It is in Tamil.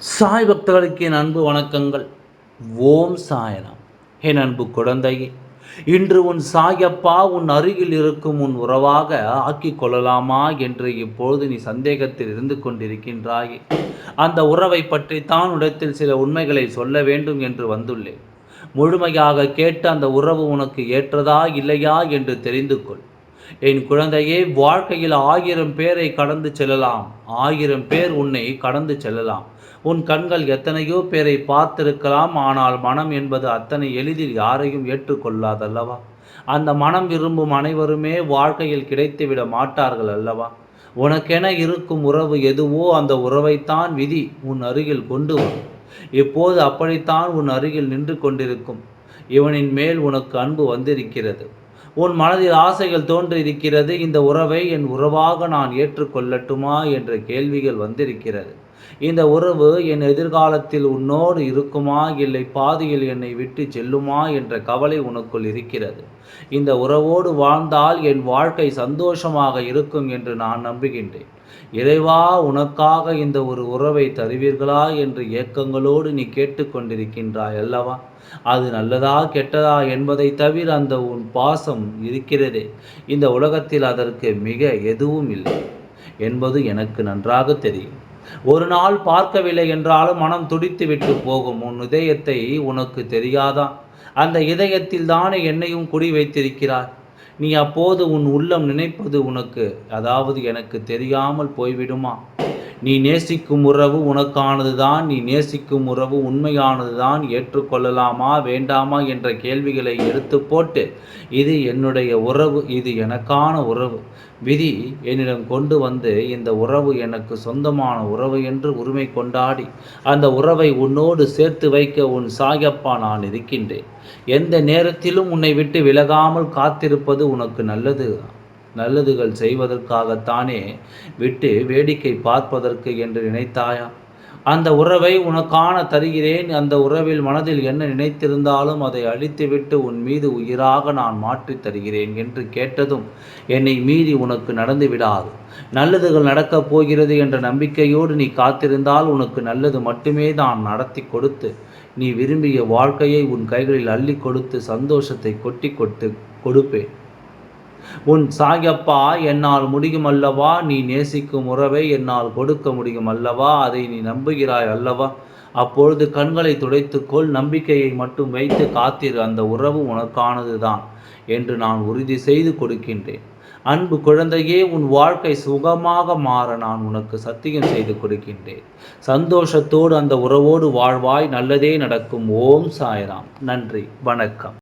சாய் பக்தர்களுக்கு என் அன்பு வணக்கங்கள். ஓம் சாயனம் என் அன்பு குழந்தையே இன்று உன் சாயப்பா உன் அருகில் இருக்கும் உன் உறவாக ஆக்கிக் கொள்ளலாமா என்று இப்பொழுது நீ சந்தேகத்தில் இருந்து கொண்டிருக்கின்றாயே. அந்த உறவை பற்றித்தான் இடத்தில் சில உண்மைகளை சொல்ல வேண்டும் என்று வந்துள்ளேன். முழுமையாக கேட்டு அந்த உறவு உனக்கு ஏற்றதா இல்லையா என்று தெரிந்து கொள். என் குழந்தையே வாழ்க்கையில் ஆயிரம் பேரை கடந்து செல்லலாம். ஆயிரம் பேர் உன்னை கடந்து செல்லலாம். உன் கண்கள் எத்தனையோ பேரை பார்த்திருக்கலாம். ஆனால் மனம் என்பது அத்தனை எளிதில் யாரையும் ஏற்றுக்கொள்ளாதல்லவா? அந்த மனம் விரும்பும் அனைவருமே வாழ்க்கையில் கிடைத்துவிட மாட்டார்கள் அல்லவா? உனக்கென இருக்கும் உறவு எதுவோ அந்த உறவைத்தான் விதி உன் அருகில் கொண்டு வரும். இப்போது அப்படித்தான் உன் அருகில் நின்று கொண்டிருக்கும். இவனின் மேல் உனக்கு அன்பு வந்திருக்கிறது. உன் மனதில் ஆசைகள் தோன்றியிருக்கிறது. இந்த உறவை என் உறவாக நான் ஏற்றுக்கொள்ளட்டுமா என்ற கேள்விகள் வந்திருக்கிறது. இந்த உறவு என் எதிர்காலத்தில் உன்னோடு இருக்குமா? இல்லை பாதியில் என்னை விட்டு செல்லுமா? என்ற கவலை உனக்குள் இருக்கிறது. இந்த உறவோடு வாழ்ந்தால் என் வாழ்க்கை சந்தோஷமாக இருக்கும் என்று நான் நம்புகின்றேன். இறைவா உனக்காக இந்த ஒரு உறவை தருவீர்களா? என்று ஏக்கங்களோடு நீ கேட்டுக்கொண்டிருக்கின்றாய் அல்லவா? அது நல்லதா கெட்டதா என்பதை தவிர அந்த உன் பாசம் இருக்கிறதே. இந்த உலகத்தில் அதற்கு மிக எதுவும் இல்லை என்பது எனக்கு நன்றாக தெரியும். ஒரு நாள் பார்க்கவில்லை என்றாலும் மனம் துடித்து விட்டு போகும். உன் இதயத்தை உனக்கு தெரியாதான் அந்த இதயத்தில் தானே என்னையும் குடி வைத்திருக்கிறாய். நீ அப்போது உன் உள்ளம் நினைப்பது உனக்கு அதாவது எனக்கு தெரியாமல் போய்விடுமா? நீ நேசிக்கும் உறவு உனக்கானது தான் நீ நேசிக்கும் உறவு உண்மையானது தான் ஏற்றுக்கொள்ளலாமா வேண்டாமா என்ற கேள்விகளை எடுத்து போட்டு இது என்னுடைய உறவு இது எனக்கான உறவு. விதி என்னிடம் கொண்டு வந்து இந்த உறவு எனக்கு சொந்தமான உறவு என்று உரிமை கொண்டாடி அந்த உறவை உன்னோடு சேர்த்து வைக்க உன் சாயப்பா நான் இருக்கின்றேன். எந்த நேரத்திலும் உன்னை விட்டு விலகாமல் காத்திருப்பது உனக்கு நல்லது. நல்லதுகள் செய்வதற்காகத்தானே விட்டு வேடிக்கை பார்ப்பதற்கு என்று நினைத்தாயா? அந்த உறவை உனக்கான தருகிறேன். அந்த உறவில் மனதில் என்ன நினைத்திருந்தாலும் அதை அழித்துவிட்டு உன் மீது உயிராக நான் மாற்றி தருகிறேன் என்று கேட்டதும் என்னை மீறி உனக்கு நடந்து விடாது. நல்லதுகள் நடக்கப் போகிறது என்ற நம்பிக்கையோடு நீ காத்திருந்தால் உனக்கு நல்லது மட்டுமே நான் நடத்தி கொடுத்து நீ விரும்பிய வாழ்க்கையை உன் கைகளில் அள்ளி கொடுத்து சந்தோஷத்தை கொட்டி கொட்டு கொடுப்பேன். உன் சாயப்பா என்னால் முடியும் அல்லவா நீ நேசிக்கும் உறவை என்னால் கொடுக்க முடியும் அல்லவா அதை நீ நம்புகிறாய் அல்லவா? அப்பொழுது கண்களை துடைத்துக்கொள் நம்பிக்கையை மட்டும் வைத்து காத்திரு. அந்த உறவு உனக்கானதுதான் என்று நான் உறுதி செய்து கொடுக்கின்றேன். அன்பு குழந்தையே உன் வாழ்க்கை சுகமாக மாற நான் உனக்கு சத்தியம் செய்து கொடுக்கின்றேன். சந்தோஷத்தோடு அந்த உறவோடு வாழ்வாய். நல்லதே நடக்கும். ஓம் சாய்ராம். நன்றி. வணக்கம்.